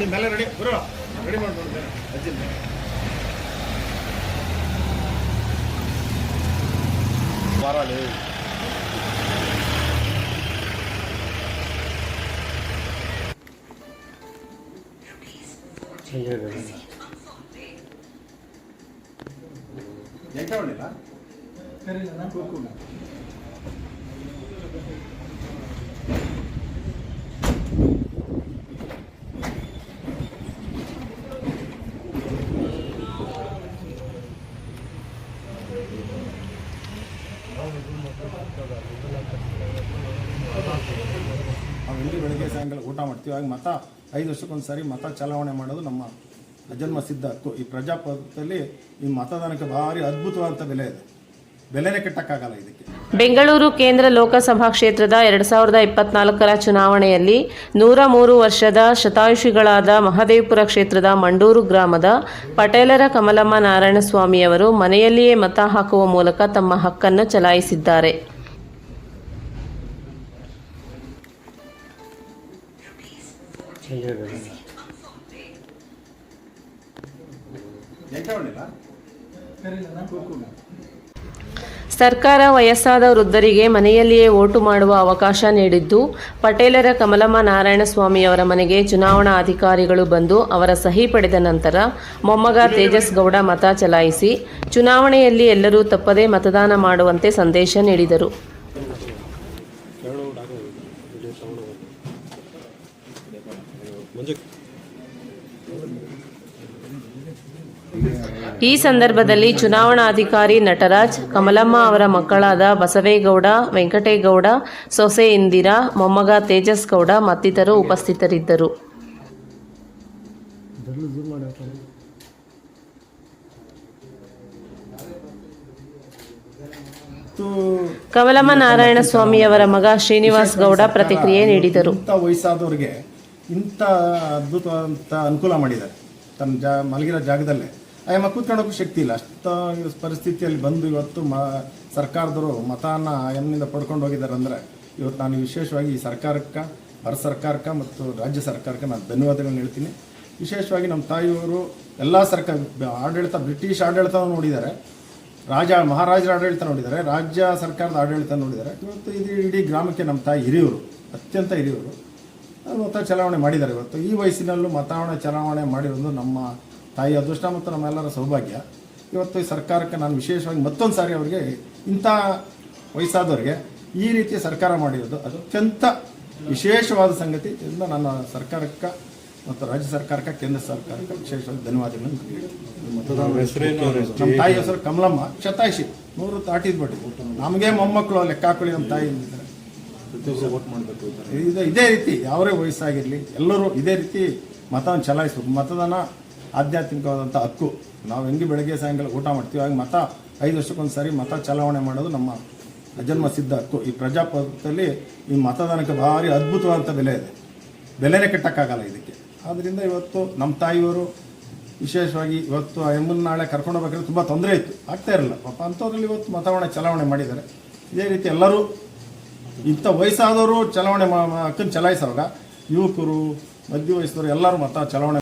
ನಿಮ್ಮೆಲ್ಲ ರೆಡಿ ಬರೋ ರೆಡಿ ಮಾಡ್ಕೊಡ್ತೇನೆ ಅಜ್ಜಿ ವಾರಾಲಿ ಎಂತ ಹೊಡಿಲ್ಲ ನಾವು ಇಲ್ಲಿ ಬೆಳಗ್ಗೆ ಸಾಯಂಕಾಲ ಊಟ ಮಾಡ್ತೀವಿ. ಆಗ ಮತ ಐದು ವರ್ಷಕ್ಕೊಂದು ಸಾರಿ ಮತ ಚಲಾವಣೆ ಮಾಡೋದು ನಮ್ಮ ಅಜನ್ಮ ಸಿದ್ಧ ಹಕ್ಕು ಈ ಪ್ರಜಾಪ್ರಭುತ್ವದಲ್ಲಿ ಈ ಮತದಾನಕ್ಕೆ ಭಾರಿ ಅದ್ಭುತವಾದಂಥ ಬೆಲೆ ಇದೆ. ಬೆಲೆನೇ ಕಟ್ಟಕ್ಕಾಗಲ್ಲ ಇದಕ್ಕೆ. ಬೆಂಗಳೂರು ಕೇಂದ್ರ ಲೋಕಸಭಾ ಕ್ಷೇತ್ರದ ಎರಡು ಸಾವಿರದ ಇಪ್ಪತ್ನಾಲ್ಕರ ಚುನಾವಣೆಯಲ್ಲಿ ನೂರ ಮೂರು ವರ್ಷದ ಶತಾಯುಷಿಗಳಾದ ಮಹದೇವಪುರ ಕ್ಷೇತ್ರದ ಮಂಡೂರು ಗ್ರಾಮದ ಪಟೇಲರ ಕಮಲಮ್ಮ ನಾರಾಯಣಸ್ವಾಮಿಯವರು ಮನೆಯಲ್ಲಿಯೇ ಮತ ಹಾಕುವ ಮೂಲಕ ತಮ್ಮ ಹಕ್ಕನ್ನು ಚಲಾಯಿಸಿದ್ದಾರೆ. ಸರ್ಕಾರ ವಯಸ್ಸಾದ ವೃದ್ಧರಿಗೆ ಮನೆಯಲ್ಲಿಯೇ ಓಟು ಮಾಡುವ ಅವಕಾಶ ನೀಡಿದ್ದು, ಪಟೇಲರ ಕಮಲಮ್ಮ ನಾರಾಯಣಸ್ವಾಮಿಯವರ ಮನೆಗೆ ಚುನಾವಣಾ ಅಧಿಕಾರಿಗಳು ಬಂದು ಅವರ ಸಹಿ ಪಡೆದ ನಂತರ ಮೊಮ್ಮಗ ತೇಜಸ್ ಗೌಡ ಮತ ಚಲಾಯಿಸಿ, ಚುನಾವಣೆಯಲ್ಲಿ ಎಲ್ಲರೂ ತಪ್ಪದೇ ಮತದಾನ ಮಾಡುವಂತೆ ಸಂದೇಶ ನೀಡಿದರು. ಈ ಸಂದರ್ಭದಲ್ಲಿ ಚುನಾವಣಾಧಿಕಾರಿ ನಟರಾಜ್, ಕಮಲಮ್ಮ ಅವರ ಮಕ್ಕಳಾದ ಬಸವೇಗೌಡ, ವೆಂಕಟೇಗೌಡ, ಸೊಸೆ ಇಂದಿರಾ, ಮೊಮ್ಮಗ ತೇಜಸ್ ಗೌಡ ಮತ್ತಿತರರು ಉಪಸ್ಥಿತರಿದ್ದರು. ಕಮಲಮ್ಮ ನಾರಾಯಣಸ್ವಾಮಿ ಅವರ ಮಗ ಶ್ರೀನಿವಾಸ್ ಗೌಡ ಪ್ರತಿಕ್ರಿಯೆ ನೀಡಿದರು. ವಯಸ್ಸಾದವರಿಗೆ ಇಂಥ ಅದ್ಭುತವಾದಂಥ ಅನುಕೂಲ ಮಾಡಿದ್ದಾರೆ. ತನ್ನ ಜಾ ಮಲಗಿರೋ ಜಾಗದಲ್ಲೇ. ಆಯಮ್ಮ ಕೂತ್ಕೊಳ್ಳೋಕ್ಕೂ ಶಕ್ತಿ ಇಲ್ಲ. ಅಷ್ಟ ಪರಿಸ್ಥಿತಿಯಲ್ಲಿ ಬಂದು ಇವತ್ತು ಮ, ಸರ್ಕಾರದವರು ಮತಾನ ಆಯಮ್ಮಿಂದ ಪಡ್ಕೊಂಡು ಹೋಗಿದ್ದಾರೆ ಅಂದರೆ ಇವತ್ತು ನಾನು ವಿಶೇಷವಾಗಿ ಈ ಸರ್ಕಾರಕ್ಕೆ, ಭಾರತ ಸರ್ಕಾರಕ್ಕೆ ಮತ್ತು ರಾಜ್ಯ ಸರ್ಕಾರಕ್ಕೆ ನಾನು ಧನ್ಯವಾದಗಳನ್ನ ಹೇಳ್ತೀನಿ. ವಿಶೇಷವಾಗಿ ನಮ್ಮ ತಾಯಿಯವರು ಎಲ್ಲ ಸರ್ಕಾರ, ಆಡಳಿತ, ಬ್ರಿಟಿಷ್ ಆಡಳಿತ ನೋಡಿದ್ದಾರೆ. ರಾಜ, ಮಹಾರಾಜರ ಆಡಳಿತ ನೋಡಿದ್ದಾರೆ. ರಾಜ್ಯ ಸರ್ಕಾರದ ಆಡಳಿತ ನೋಡಿದ್ದಾರೆ. ಇವತ್ತು ಇದು ಇಡೀ ಗ್ರಾಮಕ್ಕೆ ನಮ್ಮ ತಾಯಿ ಹಿರಿಯವರು ಅತ್ಯಂತ ಹಿರಿಯವರು ಮತ ಚಲಾವಣೆ ಮಾಡಿದ್ದಾರೆ ಇವತ್ತು. ಈ ವಯಸ್ಸಿನಲ್ಲೂ ಮತಾವಣೆ ಚಲಾವಣೆ ಮಾಡಿರೋದು ನಮ್ಮ ತಾಯಿ ಅದೃಷ್ಟ ಮತ್ತು ನಮ್ಮೆಲ್ಲರ ಸೌಭಾಗ್ಯ. ಇವತ್ತು ಈ ಸರ್ಕಾರಕ್ಕೆ ನಾನು ವಿಶೇಷವಾಗಿ ಮತ್ತೊಂದು ಸಾರಿ ಅವರಿಗೆ ಇಂಥ ವಯಸ್ಸಾದವರಿಗೆ ಈ ರೀತಿ ಸರ್ಕಾರ ಮಾಡಿರೋದು ಅತ್ಯಂತ ವಿಶೇಷವಾದ ಸಂಗತಿ. ಇದರಿಂದ ನನ್ನ ಸರ್ಕಾರಕ್ಕೆ ಮತ್ತು ರಾಜ್ಯ ಸರ್ಕಾರಕ್ಕೆ ಕೇಂದ್ರ ಸರ್ಕಾರಕ್ಕೆ ವಿಶೇಷವಾಗಿ ಧನ್ಯವಾದಗಳನ್ನು. ನಮ್ಮ ತಾಯಿ ಹೆಸರು ಕಮಲಮ್ಮ. ಶತಾಯಿಷಿ. ನೂರು ತಾಟಿದ್ ಬಿಟ್ಟು. ನಮಗೆ ಮೊಮ್ಮಕ್ಕಳು ಲೆಕ್ಕ ಹಾಕೊಳ್ಳಿ ನಮ್ಮ ತಾಯಿ ಇದು ಇದೇ ರೀತಿ. ಯಾವರೇ ವಯಸ್ಸಾಗಿರಲಿ ಎಲ್ಲರೂ ಇದೇ ರೀತಿ ಮತವನ್ನು ಚಲಾಯಿಸಬೇಕು. ಮತದಾನ ಆಧ್ಯಾತ್ಮಿಕವಾದಂಥ ಹಕ್ಕು. ನಾವು ಹೆಂಗೆ ಬೆಳಗ್ಗೆ ಸಾಯಂಕಾಲ ಊಟ ಮಾಡ್ತೀವಿ ಹಾಗೆ ಮತ ಐದು ವರ್ಷಕ್ಕೊಂದು ಸಾರಿ ಮತ ಚಲಾವಣೆ ಮಾಡೋದು ನಮ್ಮ ಅಜನ್ಮ ಸಿದ್ಧ ಹಕ್ಕು. ಈ ಪ್ರಜಾಪ್ರಭುತ್ವದಲ್ಲಿ ಈ ಮತದಾನಕ್ಕೆ ಭಾರಿ ಅದ್ಭುತವಾದಂಥ ಬೆಲೆ ಇದೆ. ಬೆಲೆನೇ ಕಟ್ಟೋಕ್ಕಾಗಲ್ಲ ಇದಕ್ಕೆ. ಆದ್ದರಿಂದ ಇವತ್ತು ನಮ್ಮ ತಾಯಿಯವರು ವಿಶೇಷವಾಗಿ ಇವತ್ತು ಎಮ್ಮನ್ನು ನಾಳೆ ಕರ್ಕೊಂಡು ಹೋಗ್ಬೇಕಾದ್ರೆ ತುಂಬ ತೊಂದರೆ ಇತ್ತು. ಆಗ್ತಾ ಇರಲಿಲ್ಲ. ಪಾಪ ಅಂಥವ್ರಲ್ಲಿ ಇವತ್ತು ಮತವಣೆ ಚಲಾವಣೆ ಮಾಡಿದ್ದಾರೆ. ಇದೇ ರೀತಿ ಎಲ್ಲರೂ ಇಂಥ ವಯಸ್ಸಾದವರು ಚಲಾವಣೆ ಹಕ್ಕನ್ನು ಚಲಾಯಿಸುವಾಗ ಯುವಕರು ಮಧ್ಯ ವಯಸ್ಸದವರು ಎಲ್ಲರೂ ಮತ ಚಲಾವಣೆ